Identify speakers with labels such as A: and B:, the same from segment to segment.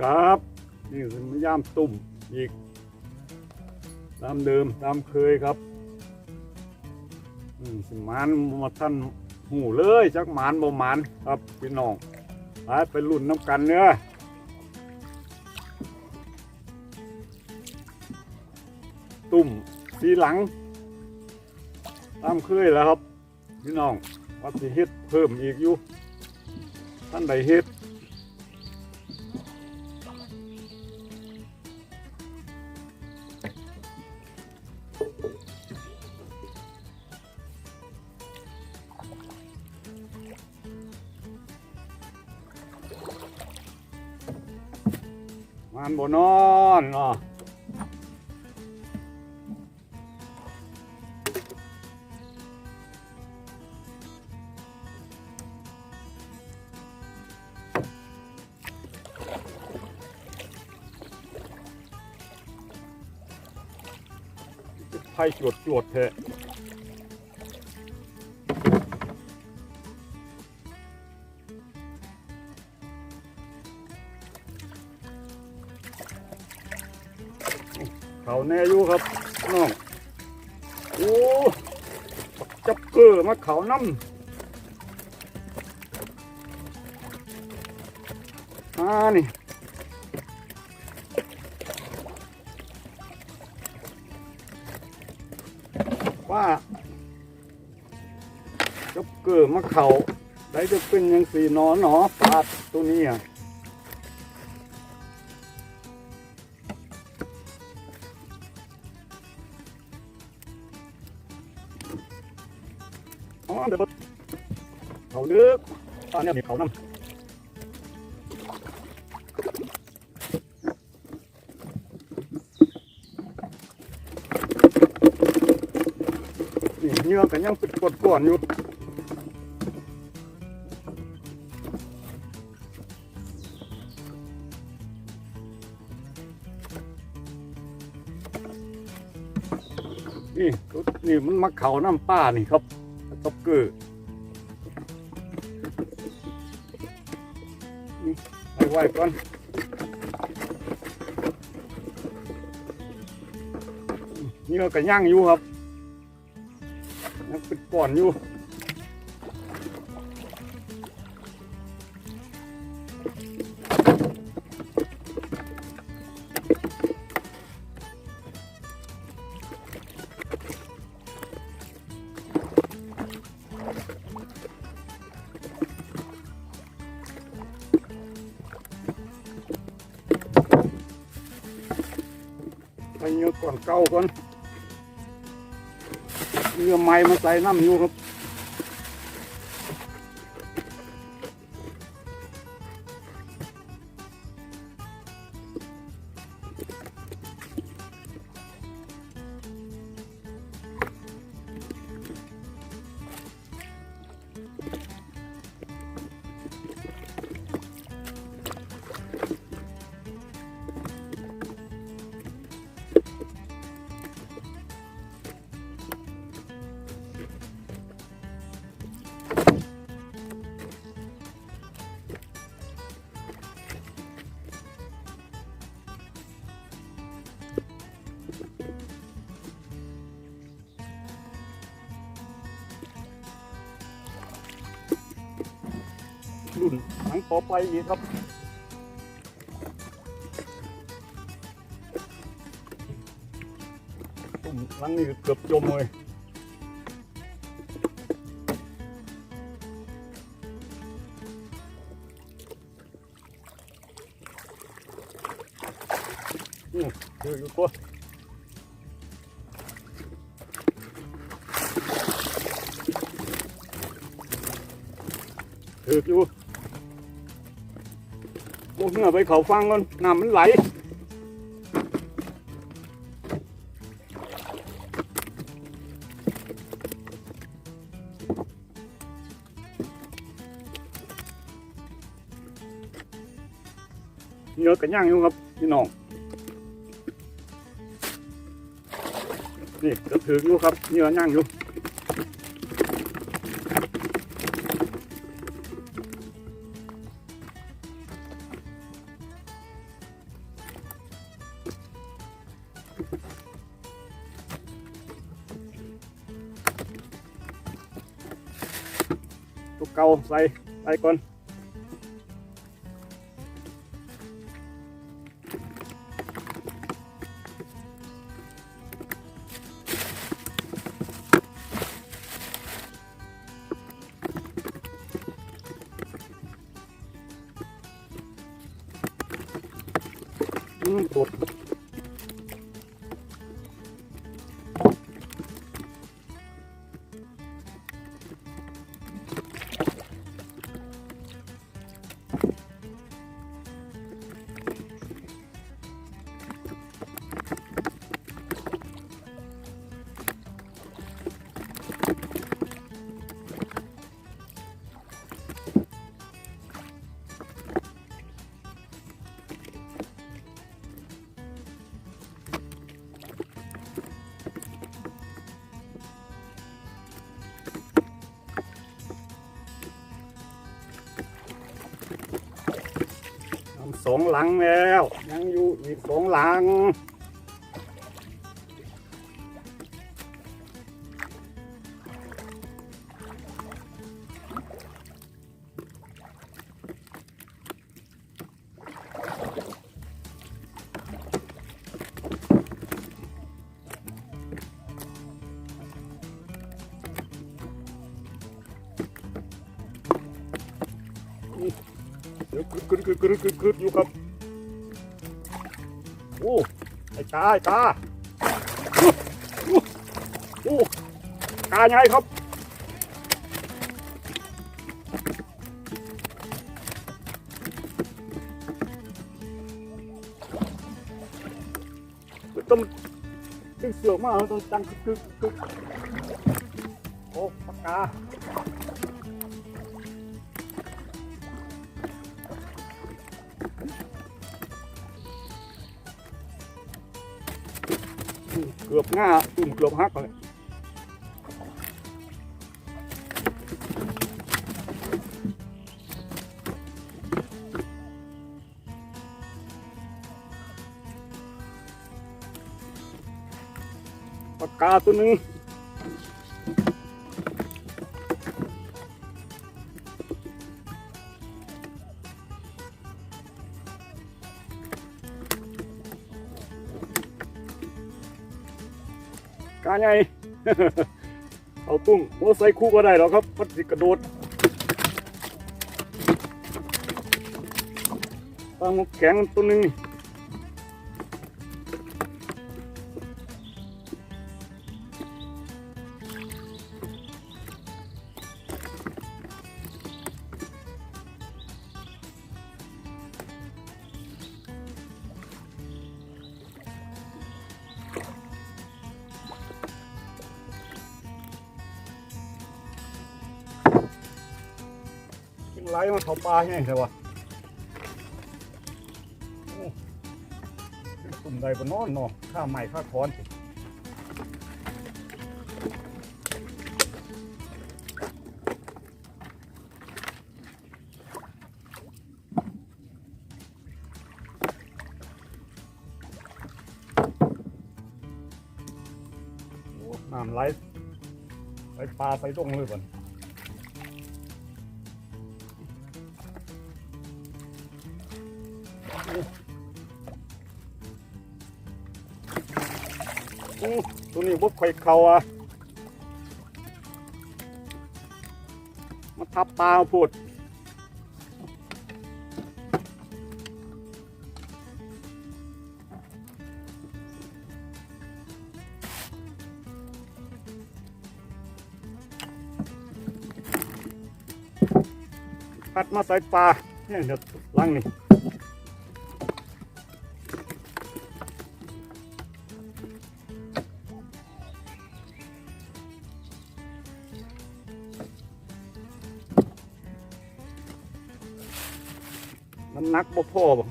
A: ครับ นี่คือย่ามตุ่มอีกตามเดิมตามเคยครับอสิหมานมาท่านหูเลยจักหมานบ่หมานครับพี่น้องไปไปรุ่นน้ำกันเนื้อตุ่มสีหลัง ตามเคยแล้วครับ พี่น้องว่าสิเฮ็ดเพิ่มอีกอยู่ท่านใดเฮ็ด มันบ่นอนเนาะ ไพ่จวดจวดเถอะเขาแน่อยู่ครับน้องโอ้จับเกลือมาเขาน้ำอ่านี่ ว่าจับเกลือมาเขาได้จะเป็นยังสีนอนหนอปลาตัวนี้อะเดี๋ยวเขาเลือกตอนนี้มีเขานำ เหงื่อกันยังปิดกดก่อนอยู่นี่นี่มันมาเขาน้ำป้านี่ครับต็อกเกอนี่ไปไหวก่อนนี่ก็กระย่างอยู่ครับ เป็นก่อนอยู่ไปเนื้อก่อนเก่าก่อน เรือไม้มาใส่น้ำอยู่ครับ รุ่นหลังต่อไปอีกครับตุ่มหลังนี้เกือบจมเลยอืมเดี๋ยวอยู่ตัวถือกอยู่ เหงื่อไปเขาฟังก่อนน้ำมันไหลเหงื่อกันย่างอยู่ครับพี่น้องนี่ก็ถืออยู่ครับเหงื่อย่างอยู่ เก่าใส่ใส่ก่อนอืม สองหลังแล้ว ยังอยู่อีกสองหลัง กึดกึดกึดกึดกึดอยู่ครับโอ้ไอ้ตาไอ้ตาโอ้ตาใหญ่ครับต้องเสือกมาต้องจังกึกกึกกึกโอ้ปากกา เกือบง่าตุ่มเกือบหักเลยปากกาตัวนี้ งกาใหญ่เอาตุ้งหัวใส่คู่ก็ได้หรอกครับมันสิกระโดดตั้งหมกแข็งตัวหนึงนี่ กินไหลมาเขาปลาแห้งใช่ปะโอ้เป็นตุ่มใดบนนอนเนาะข้าใหม่ข้าคอนน้ำไหลไหลปลาใส่ตรงเลยบ่น ตัวนี้บุกไข่เขาอะมาทับปลาพูดพัดมาใส่ปลาเนี่ยเดี๋ยวลังนี่ นักบ่พอบ่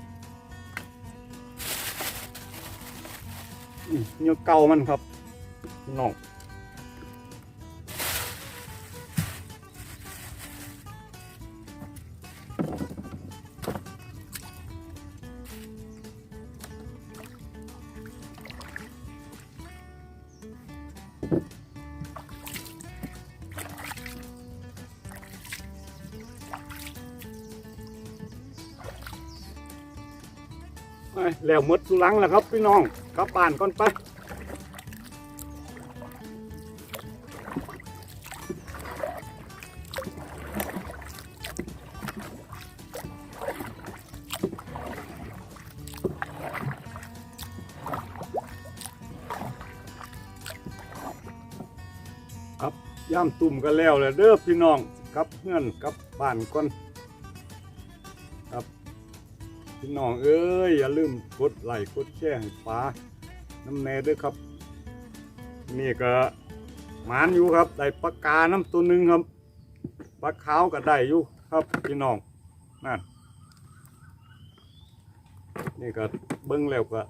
A: เนื้อเก่ามันครับพี่น้อง แล้วมดสุลังแล้วครับพี่น้องกลับบ้านก่อนไปครับย่ามตุ่มกันแล้วเลยเด้อพี่น้องกับเพื่อนกับบ้านก่อน พี่น้องเอ้ยอย่าลืมกดไลค์กดแชร์ให้ป้าน้ำแน่ด้วยครับ นี่ก็หมานอยู่ครับได้ปลากาน้ำตัวหนึ่งครับปลาขาวก็ได้อยู่ครับพี่น้องนั่นนี่ก็เบิ้งแล้วก็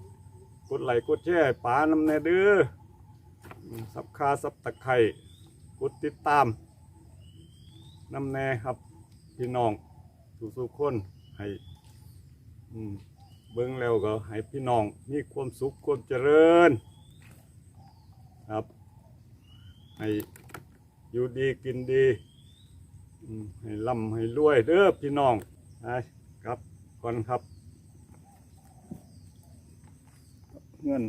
A: กดไลค์กดแชร์ป้าน้ำแน่เด้อสับคาสับตะไคร่กดติดตามน้ำแน่ครับพี่น้องสุกๆคนให้ เบิ้งแล้วก็ให้พี่น้องมีความสุขความเจริญ ครับ ให้อยู่ดีกินดีให้ร่ำให้รวยเด้อพี่น้องนะครับก่อนครับ เงิน